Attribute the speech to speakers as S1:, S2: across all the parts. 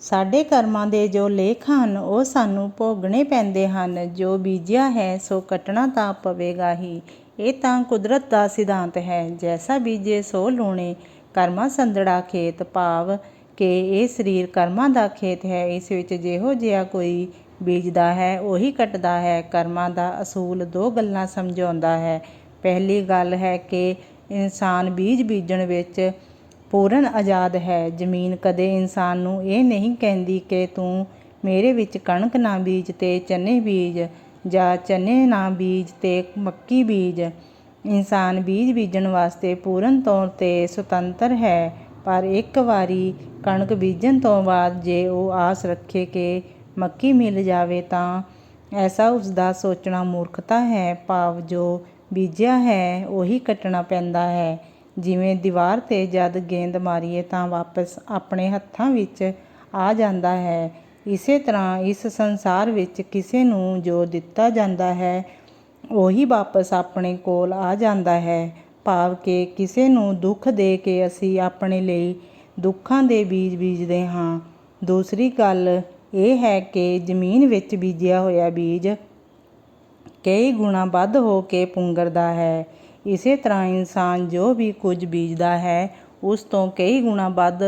S1: ਸਾਡੇ ਕਰਮਾਂ ਦੇ ਜੋ ਲੇਖ ਹਨ, ਉਹ ਸਾਨੂੰ ਭੋਗਣੇ ਪੈਂਦੇ ਹਨ। ਜੋ ਬੀਜਿਆ ਹੈ, ਸੋ ਕੱਟਣਾ ਤਾਂ ਪਵੇਗਾ ਹੀ। ਇਹ ਤਾਂ ਕੁਦਰਤ ਦਾ ਸਿਧਾਂਤ ਹੈ। ਜੈਸਾ ਬੀਜੇ, ਸੋ ਲੂਣੇ। ਕਰਮਾਂ ਸੰਦੜਾ ਖੇਤ। ਭਾਵ ਕਿ ਇਹ ਸਰੀਰ ਕਰਮਾਂ ਦਾ ਖੇਤ ਹੈ। ਇਸ ਵਿੱਚ ਜਿਹੋ ਜਿਹਾ ਕੋਈ ਬੀਜਦਾ ਹੈ, ਉਹੀ ਕੱਟਦਾ ਹੈ। ਕਰਮਾਂ ਦਾ ਅਸੂਲ ਦੋ ਗੱਲਾਂ ਸਮਝਾਉਂਦਾ ਹੈ। ਪਹਿਲੀ ਗੱਲ ਹੈ ਕਿ ਇਨਸਾਨ ਬੀਜ ਬੀਜਣ ਵਿੱਚ ਪੂਰਨ ਆਜ਼ਾਦ ਹੈ। ਜ਼ਮੀਨ ਕਦੇ ਇਨਸਾਨ ਨੂੰ ਇਹ ਨਹੀਂ ਕਹਿੰਦੀ ਕਿ ਤੂੰ ਮੇਰੇ ਵਿੱਚ ਕਣਕ ਨਾ ਬੀਜ ਤੇ ਚਨੇ ਬੀਜ ਜਾਂ ਚਨੇ ਨਾ ਬੀਜ ਤੇ ਮੱਕੀ ਬੀਜ। ਇਨਸਾਨ ਬੀਜ ਬੀਜਣ ਵਾਸਤੇ ਪੂਰਨ ਤੌਰ ਤੇ ਸੁਤੰਤਰ ਹੈ। ਪਰ ਇੱਕ ਵਾਰੀ ਕਣਕ ਬੀਜਣ ਤੋਂ ਬਾਅਦ ਜੇ ਉਹ ਆਸ ਰੱਖੇ ਕਿ ਮੱਕੀ ਮਿਲ ਜਾਵੇ ਤਾਂ ਐਸਾ ਉਸ ਦਾ ਸੋਚਣਾ ਮੂਰਖਤਾ ਹੈ। ਭਾਵ ਜੋ ਬੀਜਿਆ ਹੈ, ਉਹੀ ਕੱਟਣਾ ਪੈਂਦਾ ਹੈ। ਜਿਵੇਂ ਦੀਵਾਰ ਤੇ ਜਦ ਗੇਂਦ ਮਾਰੀਏ ਤਾਂ ਵਾਪਸ ਆਪਣੇ ਹੱਥਾਂ ਵਿੱਚ ਆ ਜਾਂਦਾ ਹੈ। ਇਸੇ ਤਰ੍ਹਾਂ ਇਸ ਸੰਸਾਰ ਵਿੱਚ ਕਿਸੇ ਨੂੰ ਜੋ ਦਿੱਤਾ ਜਾਂਦਾ ਹੈ, ਉਹੀ ਵਾਪਸ ਆਪਣੇ ਕੋਲ ਆ ਜਾਂਦਾ ਹੈ। ਭਾਵ ਕਿ ਕਿਸੇ ਨੂੰ ਦੁੱਖ ਦੇ ਕੇ ਅਸੀਂ ਆਪਣੇ ਲਈ ਦੁੱਖਾਂ ਦੇ ਬੀਜ ਬੀਜਦੇ ਹਾਂ। ਦੂਸਰੀ ਗੱਲ ਇਹ ਹੈ ਕਿ ਜ਼ਮੀਨ ਵਿੱਚ ਬੀਜਿਆ ਹੋਇਆ ਬੀਜ ਕਈ ਗੁਣਾ ਵੱਧ ਹੋ ਕੇ ਪੁੰਗਰਦਾ ਹੈ। ਇਸੇ ਤਰ੍ਹਾਂ ਇਨਸਾਨ ਜੋ ਵੀ ਕੁਝ ਬੀਜਦਾ ਹੈ, ਉਸ ਤੋਂ ਕਈ ਗੁਣਾ ਵੱਧ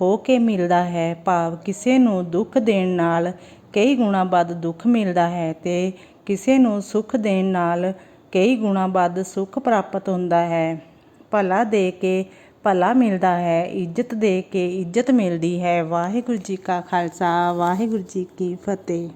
S1: ਹੋ ਕੇ ਮਿਲਦਾ ਹੈ। ਭਾਵ ਕਿਸੇ ਨੂੰ ਦੁੱਖ ਦੇਣ ਨਾਲ ਕਈ ਗੁਣਾ ਵੱਧ ਦੁੱਖ ਮਿਲਦਾ ਹੈ ਤੇ ਕਿਸੇ ਨੂੰ ਸੁੱਖ ਦੇਣ ਨਾਲ ਕਈ ਗੁਣਾ ਵੱਧ ਸੁੱਖ ਪ੍ਰਾਪਤ ਹੁੰਦਾ ਹੈ। ਭਲਾ ਦੇ ਕੇ ਭਲਾ ਮਿਲਦਾ ਹੈ, ਇੱਜ਼ਤ ਦੇ ਕੇ ਇੱਜ਼ਤ ਮਿਲਦੀ ਹੈ। ਵਾਹਿਗੁਰੂ ਜੀ ਕਾ ਖਾਲਸਾ, ਵਾਹਿਗੁਰੂ ਜੀ ਕੀ ਫਤਿਹ।